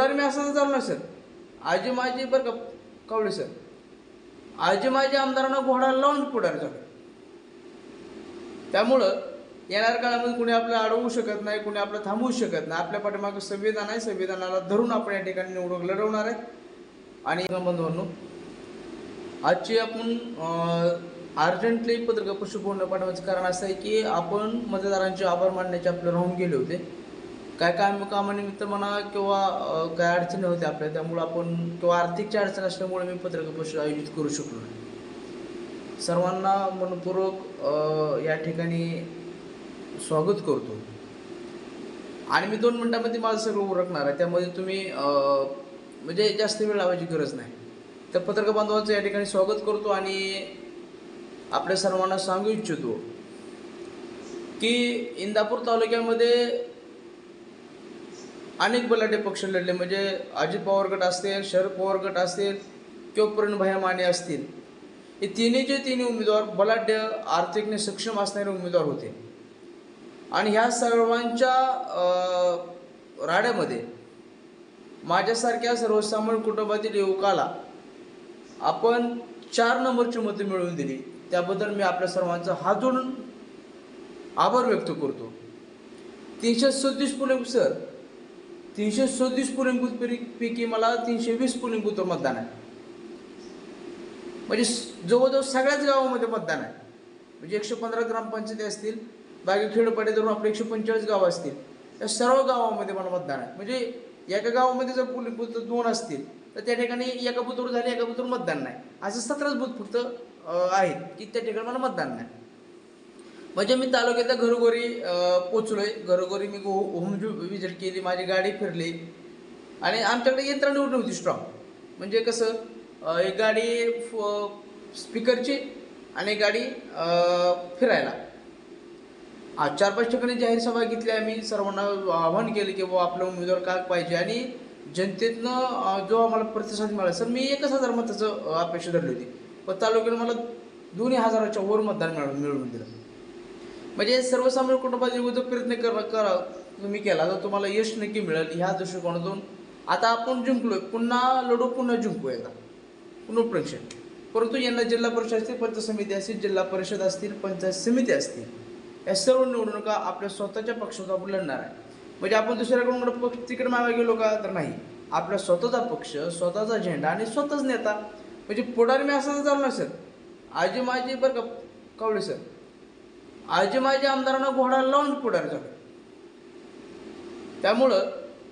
पुढारी मी असं चालणार सर. आजी माझी बरं का कवळे सर. आजी माझी आमदारांना घोडा लावून पुढारी झालं. त्यामुळं येणाऱ्या काळामध्ये कुणी आपलं अडवू शकत नाही कुणी आपलं थांबवू शकत नाही. आपल्या पाठीमागे संविधान आहे संविधानाला धरून आपण या ठिकाणी निवडणूक लढवणार आहे आणि बंधूंनो आजची आपण अर्जंटली पत्रकार पशुपूर्ण पाठवायचं कारण असं आहे की आपण मतदारांचे आभार मानण्याचे आपले राहून गेले होते. काय काय कामानिमित्त म्हणा किंवा काय अडचणी होत्या आपल्या त्यामुळं आपण किंवा आर्थिकच्या अडचण असल्यामुळे मी पत्रकार परिषद आयोजित करू शकलो नाही. सर्वांना मनपूर्वक या ठिकाणी स्वागत करतो. आणि मी दोन मिनटामध्ये माझं सगळं उरकणार आहे. त्यामध्ये तुम्ही म्हणजे जास्त वेळ लावायची गरज नाही. तर पत्रकार बांधवांचं या ठिकाणी स्वागत करतो आणि आपल्या सर्वांना सांगू इच्छितो की इंदापूर तालुक्यामध्ये अनेक बलाढ्य पक्ष लढले. म्हणजे अजित पवार गट असतील शरद पवार गट असतील किंवा प्रणभाया माने असतील. हे तिन्ही जे तिन्ही उमेदवार बलाढ्य आर्थिकने सक्षम असणारे उमेदवार होते. आणि ह्या सर्वांच्या राड्यामध्ये माझ्यासारख्या सर्वसामान्य कुटुंबातील युवकाला आपण चार नंबरची मतं मिळवून दिली. त्याबद्दल मी आपल्या सर्वांचा हात जोडून आभार व्यक्त करतो. तीनशे सदतीस पुणे सर तीनशे सदतीस पोलिंग बूथ पैकी- मला तीनशे वीस पोलिंग बूथवर मतदान आहे. म्हणजे जवळजवळ सगळ्याच गावामध्ये मतदान आहे. म्हणजे एकशे पंधरा ग्रामपंचायती असतील बाकी खेडपाडे धरून आपले एकशे पंचेचाळीस गावं असतील त्या सर्व गावामध्ये मला मतदान आहे. म्हणजे एका गावामध्ये जर पोलिंग बूथ दोन असतील तर त्या ठिकाणी एका बूथवर झाले एका बूथवर मतदान नाही. असं सतराच बूथ फक्त आहेत की त्या ठिकाणी मला मतदान नाही. म्हणजे मी तालुक्यातल्या घरोघरी पोचलो पोचलोय. घरोघरी मी हो होम विजिट केली माझी गाडी फिरली. आणि आमच्याकडे यंत्रणा एवढी नव्हती स्ट्रॉंग म्हणजे कसं एक गाडी स्पीकरची आणि गाडी फिरायला. आज चार पाच ठिकाणी जाहीर सभा घेतली आम्ही. सर्वांना आवाहन केलं की बाबा आपला उमेदवार का पाहिजे? आणि जनतेतनं जो आम्हाला प्रतिसाद मिळाला सर मी एकच हजार मताचं अपेक्षा धरली होती. पण तालुक्यानं मला दोन्ही हजाराच्या वर मतदान मिळवून दिलं. म्हणजे सर्वसामान्य कुटुंबातील जो प्रयत्न कर करा तुम्ही केला तर तुम्हाला यश नक्की मिळेल ह्या दृष्टिकोनातून. आता आपण जिंकलोय पुन्हा लढू पुन्हा जिंकू एकदा पुनर्प्रेक्षण परंतु यांना जिल्हा परिषद असतील पंचायत समिती असतील जिल्हा परिषद असतील पंचायत समिती असतील या सर्व निवडणुका आपल्या स्वतःच्या पक्षाचा आपण लढणार आहे. म्हणजे आपण दुसऱ्याकडून पक्ष तिकीट मागे गेलो का तर नाही. आपला स्वतःचा पक्ष स्वतःचा झेंडा आणि स्वतःच नेता. म्हणजे पुढारी मी असं चालणार सर आजी माझी बरं का कवळे सर. आजी माझी आमदारांना घोडा लावून पुढार झाला. त्यामुळं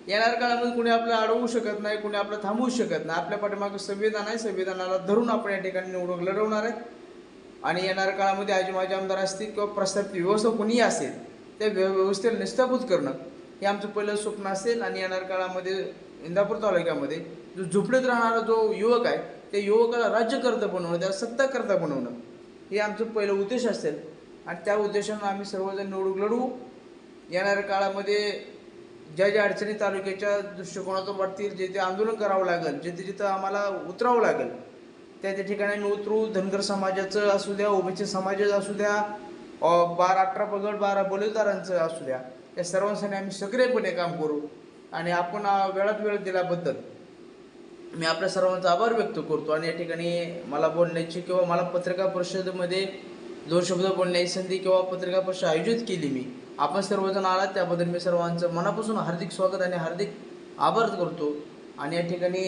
येणाऱ्या काळामध्ये कुणी आपलं अडवू शकत नाही कुणी आपलं थांबवू शकत नाही. आपल्या पाठीमागे संविधान आहे. संविधानाला धरून आपण या ठिकाणी निवडणूक लढवणार आहे आणि येणाऱ्या काळामध्ये आजी माझे आमदार असतील किंवा प्रस्थापित व्यवस्था कोणीही असेल त्या व्यव व्यवस्थेला निष्ठाभूत करणं हे आमचं पहिलं स्वप्न असेल. आणि येणाऱ्या काळामध्ये इंदापूर तालुक्यामध्ये जो झोपडीत राहणारा जो युवक आहे त्या युवकाला राज्यकर्ता बनवणं त्याला सत्ताकर्ता बनवणं हे आमचं पहिलं उद्देश असेल. आणि त्या उद्देशानं आम्ही सर्वजण निवडून लढू. येणाऱ्या काळामध्ये ज्या ज्या अडचणी तालुक्याच्या दृष्टिकोनातून वाटतील जे ते आंदोलन करावं लागेल जिथे जिथं आम्हाला उतरावं लागेल त्या त्या ठिकाणी आम्ही उतरू. धनगर समाजाचं असू द्या ओबीसी समाजाचं असू द्या बारा अठरा पगड बारा बोलेदारांचं असू द्या या सर्वांसाठी आम्ही सक्रियपणे काम करू. आणि आपण वेळात वेळ दिल्याबद्दल मी आपल्या सर्वांचा आभार व्यक्त करतो. आणि या ठिकाणी मला बोलण्याची किंवा मला पत्रकार परिषदेमध्ये दोन शब्द बोलण्याची संधी किंवा पत्रिका पक्ष आयोजित केली मी. आपण सर्वजण आलात त्याबद्दल मी सर्वांचं मनापासून हार्दिक स्वागत आणि हार्दिक आभार करतो. आणि या ठिकाणी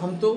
थांबतो.